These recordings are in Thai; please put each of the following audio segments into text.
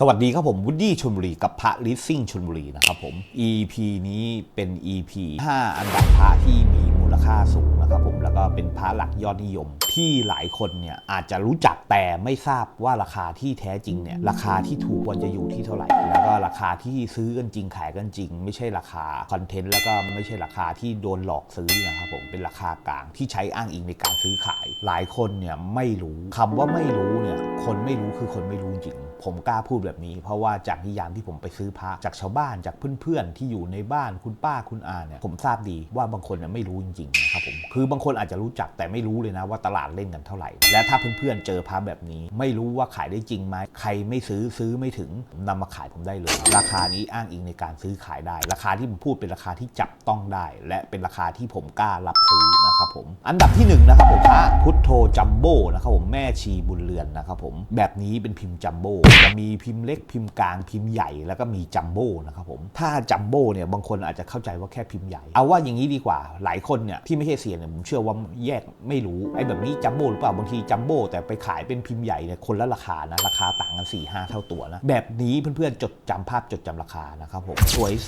สวัสดีครับผมวูดดี้ชลบุรีกับพระลิสซิ่งชลบุรีนะครับผม EP นี้เป็น EP 5 อันดับพระที่มีมูลค่าสูงนะครับผมแล้วก็เป็นพระหลักยอดนิยม ที่หลายคนเนี่ยอาจจะรู้จักแต่ไม่ทราบว่าราคาที่แท้จริงเนี่ยราคาที่ถูกควรจะอยู่ที่เท่าไหร่ แล้วก็ราคาที่ซื้อกันจริงขายกันจริง ไม่ใช่ราคาคอนเทนต์แล้วก็ไม่ใช่ราคาที่โดนหลอกซื้อนะครับผมเป็นราคากลางที่ใช้อ้างอิงในการซื้อขาย หลายคนเนี่ยไม่รู้คำว่าไม่รู้เนี่ยคนไม่รู้คือคนไม่รู้จริง ผมกล้าพูดแบบนี้ เพราะว่าจากนิยามที่ผมไปซื้อพระจากชาวบ้านจากเพื่อนๆที่อยู่ในบ้านคุณป้าคุณอาเนี่ยผมทราบดีว่าบางคนเนี่ยไม่รู้จริงๆนะครับผมคือบางคนอาจจะรู้จักแต่ไม่รู้เลยนะว่าตลาดเล่นกันเท่าไหร่ และถ้าเพื่อนๆเจอพระแบบนี้ ไม่รู้ว่าขายได้จริงไหมใครไม่ซื้อซื้อไม่ถึงนำมาขายผมได้เลย ราคานี้อ้างอิงในการซื้อขายได้ ราคาที่ผมพูดเป็นราคาที่จับต้องได้ และเป็นราคาที่ผมกล้ารับซื้อนะครับผมอันดับที่หนึ่งนะครับผมพระพุทโธจัมโบ้นะครับผมแม่ชีบุญเรือนนะครับผมแบบนี้เป็นพิมพ์จัมโบ้จะมีพิมพ์เล็กพิมพ์กลางพิมพ์ใหญ่แล้วก็มีจัมโบ้นะครับผมถ้าจัมโบ้เนี่ยบางคนอาจจะเข้าใจว่าแค่พิมพ์ใหญ่ เอาว่าอย่างนี้ดีกว่า หลายคนเนี่ยที่ไม่ใช่เสียเนี่ยผมเชื่อว่าแยกไม่รู้ไอ้แบบนี้จัมโบ้หรือเปล่าบางทีจัมโบ้แต่ไปขายเป็นพิมพ์ใหญ่เนี่ยคนละราคานะราคาต่างกัน4ี่ห้าเท่าตัวนะแบบนี้เพื่อนๆจดจำภาพจดจำราคานะครับผม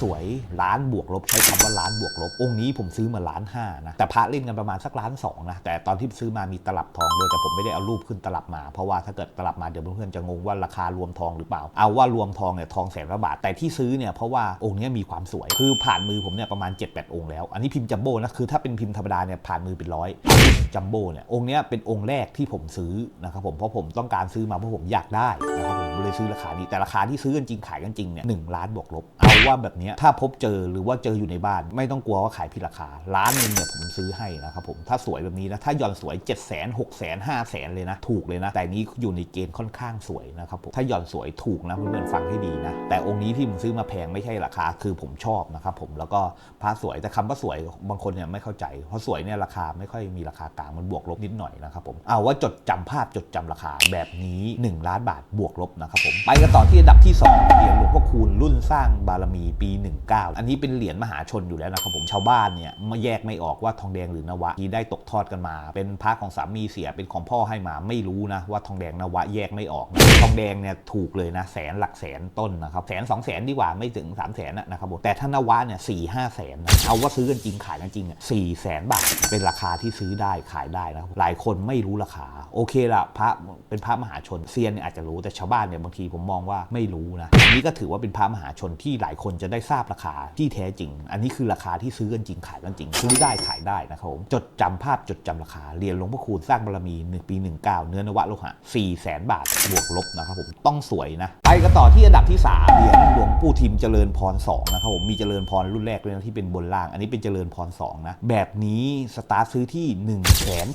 สวยๆล้านบวกลบใช้คำว่าล้านบวกลบองค์นี้ผมซื้อมาล้านห้านะแต่พระเล่นกันประมาณสักล้านสองนะแต่ตอนที่ซื้อมามีตลับทองด้วยแต่ผมไม่ได้เอารูปขึ้นตลับมา เพราะว่าถ้าเกิดตลับมาเดี๋ยวเพื่อนๆจะงงว่าราคารวมทองหรือเปล่า เอาว่ารวมทองเนี่ยทองแสนละบาท แต่ที่ซื้อเนี่ยเพราะว่าองค์นี้มีความสวย คือผ่านมือผมเนี่ยประมาณ 7-8 องค์แล้ว อันนี้พิมพ์จัมโบ้นะ คือถ้าเป็นพิมพ์ธรรมดาเนี่ยผ่านมือเป็นร้อยจัมโบ้เนี่ยองค์นี้เป็นองค์แรกที่ผมซื้อนะครับผม เพราะผมต้องการซื้อมาเพราะผมอยากได้นะครับผม เลยซื้อราคานี้ แต่ราคาที่ซื้อกันจริงขายกันจริงเนี่ยหนึ่งล้านบวกลบ เอาว่าแบบนี้ถ้าพบเจอหรือว่าเจออยู่ในบ้าน ไม่ต้องกลัวว่าขายผิดราคาล้านนึงเนี่ยผมซื้อให้นะครับผม ถ้าสวยแบบนี้นะ ถ้าย่อนสวย7 0 0 0 0 0 6 0 0 0 0 5 0 0 0 0 เลยนะ ถูกเลยนะ แต่นี้อยู่ในเกณฑ์ค่อนข้างสวยนะครับผม ถ้าย่อนสวยถูกนะเพื่อนๆฟังให้ดีนะ แต่องค์นี้ที่ผมซื้อมาแพงไม่ใช่ราคา คือผมชอบนะครับผม แล้วก็พระสวย แต่คำว่าสวยบางคนเนี่ยไม่เข้าใจ เพราะสวยเนี่ยราคาไม่ค่อยมีราคากลาง มันบวกลบนิดหน่อยนะครับผม เอาว่าจดจำภาพจดจำราคาแบบนี้ 1 ล้านบาทบวกลบนะครับผมไปกันต่อที่อันดับที่ 2 เหรียญหลวงพ่อคูณรุ่นสร้างบารมีปี 19 อันนี้เป็นเหรียญมหาชนอยู่แล้วนะครับผมชาวบ้านเนี่ยมาแยกไม่ออกว่าทองแดงหรือนวะที่ได้ตกทอดกันมา เป็นพระของสามีเสียเป็นของพ่อให้มาไม่รู้นะว่าทองแดงนวะแยกไม่ออกนะทองแดงเนี่ยถูกเลยนะแสนหลักแสนต้นนะครับแสนสองแสนดีกว่าไม่ถึง3ามแสนนะครับผมแต่ถ้านวะเนี่ยสี่ห้าแสนนะเอาว่าซื้อกันจริงขายกันจริงอะสี่แสนบาทเป็นราคาที่ซื้อได้ขายได้นะครับหลายคนไม่รู้ราคาโอเคละพระเป็นพระมหาชนเซียนเนี่ยอาจจะรู้แต่ชาวบ้านเนี่ยเนี่ยบางทีผมมองว่าไม่รู้นะอันนี้ก็ถือว่าเป็นพระมหาชนที่หลายคนจะได้ทราบราคาที่แท้จริง อันนี้คือราคาที่ซื้อกันจริงขายกันจริงซื้อได้ขายได้นะครับผมจดจำภาพจดจำราคาเรียญหลวงพ่อคูณสร้างบารมี1ปี 19 เนื้อนวะโลหะ4 0 0แสนบาทบวกลบนะครับผมต้องสวยนะไปกันต่อที่อันดับที่3เหรียญหลวงปู่ทิมเจริญพร2นะครับผมมีเจริญพรรุ่นแรกเลยนะที่เป็นบนล่าง อันนี้เป็นเจริญพร2นะแบบนี้สตาร์ทซื้อที่1 8 0 0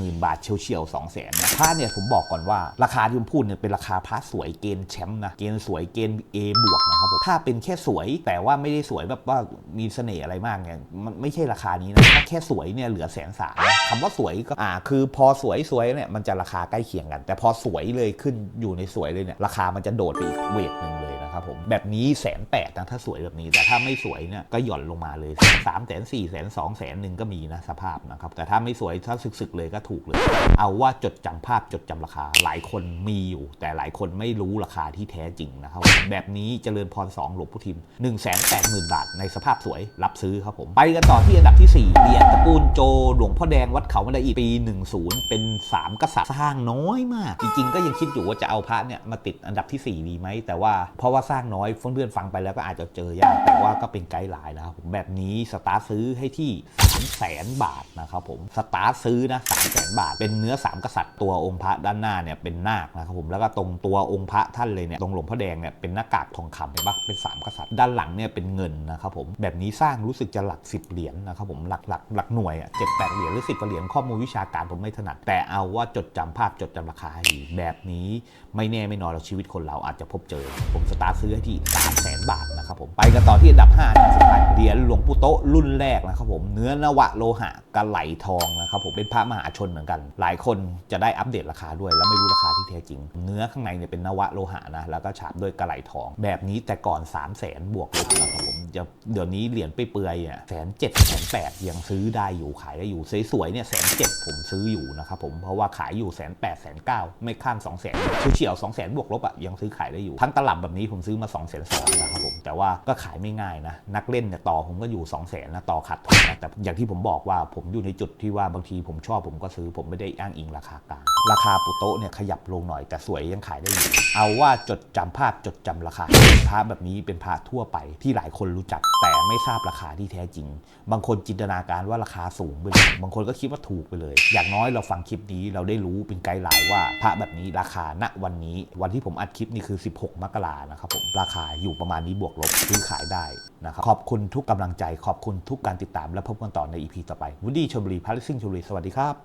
0 0บาทเฉียวเฉียวๆ2 0 0 0 0นนะพระเนี่ยผมบอกก่อนว่าราคาที่ผมพูดเนี่ยเป็นราคาพระสวยเกณฑ์แชมป์นะเกณฑ์สวยเกณฑ์ A บวกนะครับผมถ้าเป็นแค่สวยแต่ว่าไม่ได้สวยแบบว่ามีเสน่ห์อะไรมากเนี่ยมันไม่ใช่ราคานี้นะถ้าแค่สวยเนี่ยเหลือแสนสามคำว่าสวยก็อ่าคือพอสวยสวยเนี่ยมันจะราคาใกล้เคียงกัน แต่พอสวยเลยขึ้นอยู่ในสวยเลยเนี่ยราคามันจะโดดไปอีกเวทหนึ่งเลย นะครับผมแบบนี้แสนแปดนะถ้าสวยแบบนี้ แต่ถ้าไม่สวยเนี่ยก็หย่อนลงมาเลยสามแสนสี่แสนสองแสนหนึ่งก็มีนะสภาพนะครับแต่ถ้าไม่สวยถ้าสึกๆเลยก็ถูกเลย เอาว่าจดจำภาพจดจำราคา หลายคนมีอยู่ แต่หลายคนไม่รู้ราคาที่แท้จริงนะครับแบบนี้เจริญพร2หลวงพุทิม1 8 0 0 0 0บาทในสภาพสวยรับซื้อครับผมไปกันต่อที่อันดับที่4เหรียญตระกูลโจหลวงพ่อแดงวัดเขามาไดอีปี 10 เป็น 3 กษัตริย์สร้างน้อยมาก จริงๆ ก็ยังคิดอยู่ว่าจะเอาพระเนี่ยมาติดอันดับที่ 4 ดีไหมแต่ว่าเพราะว่าสร้างน้อยเพื่อนๆฟังไปแล้วก็อาจจะเจอยากแต่ว่าก็เป็นไกด์ไลน์นะครับผมแบบนี้สตาร์ซื้อให้ที่3 0 0แสนบาทนะครับผมสตาร์ซื้อนะ3 0 0แสนบาท เป็นเนื้อ 3 กษัตริย์ตัวองค์พระด้านหน้าเนี่ยเป็นนาคนะครับผมแล้วก็ตรงตัวองค์พระท่านเลยเนี่ยตรงหลวงพ่อแดงเนี่ยเป็นหน้ากากทองคำเห็นปะเป็น 3 กษัตริย์ด้านหลังเนี่ยเป็นเงินนะครับผมแบบนี้สร้างรู้สึกจะหลัก 10 เหรียญนะครับผมหลักหลักหลักหน่วยอะเจ็ดแปดเหรียญหรือสิบเหรียญข้อมูลวิชาการผมไม่ถนัด แต่เอาว่าจดจำภาพจดจำราคาให้ดีแบบนี้ไม่แน่ไม่นอนเราชีวิตคนเราอาจจะพบเจอผมสตาร์ซื้อให้ที่3 0 0แสนบาทนะครับผมไปกันต่อที่อันดับ5นะสุดท้ายเหรียญหลวงปู่โตะรุ่นแรกนะครับผมเนื้อนวะโลหะกระไหลทองนะครับผมเป็นพระมหาชนเหมือนกัน หลายคนจะได้อัปเดตราคาด้วย แล้วไม่รู้ราคาที่แท้จริง เนื้อข้างในเนี่ยเป็นนวะโลหะนะแล้วก็ฉาบด้วยกระไหลทอง แบบนี้แต่ก่อน 3 0 0แสนบวกลบนะครับผมจะเดี๋ยวนี้เหรียญไปเปื่อยๆเนี่ยแสนเจ็ดแสนแปดยังซื้อได้อยู่ขายได้อยู่สวยๆเนี่ยแสนเจ็ดผมซื้ออยู่นะครับผมเพราะว่าขายอยู่แสนแปดแสนเก้าไม่ข้าม2 0 0แสนเฉียวสองแสนบวกลบอะยังซื้อขายได้อยู่ทั้งตลับแบบนี้ผมซื้อมา2องแสนสองนะครับผมแต่ว่าก็ขายไม่ง่ายนะ นักเล่นเนี่ยต่อผมก็อยู่2องแสนนะต่อขาดทุนนะแต่อย่างที่ผมบอกว่าผมอยู่ในจุดที่ว่าบางทีผมชอบผมก็ซื้อผมไม่ได้อ้างอิงราคากลางราคาปุโตะเนี่ยขยับลงหน่อยแต่สวยยังขายได้อยู่ เอาว่าจดจำภาพจดจำราคาพระแบบนี้เป็นพระทั่วไปที่หลายคนรู้จักแต่ไม่ทราบราคาที่แท้จริง บางคนจินตนาการว่าราคาสูงไปเลยบางคนก็คิดว่าถูกไปเลย อย่างน้อยเราฟังคลิปนี้เราได้รู้เป็นไกด์ไลน์ว่าพระแบบนี้ราคาณวันนี้ วันที่ผมอัดคลิปนี่คือ 16 มกรานะครับผมราคาอยู่ประมาณนี้บวกลบซื้อขายได้นะครับขอบคุณทุกกำลังใจขอบคุณทุกการติดตามและพบกันต่อใน EP ต่อไปวูดดี้ชลบุรีพาริซิ่งชลบุรีสวัสดีครับ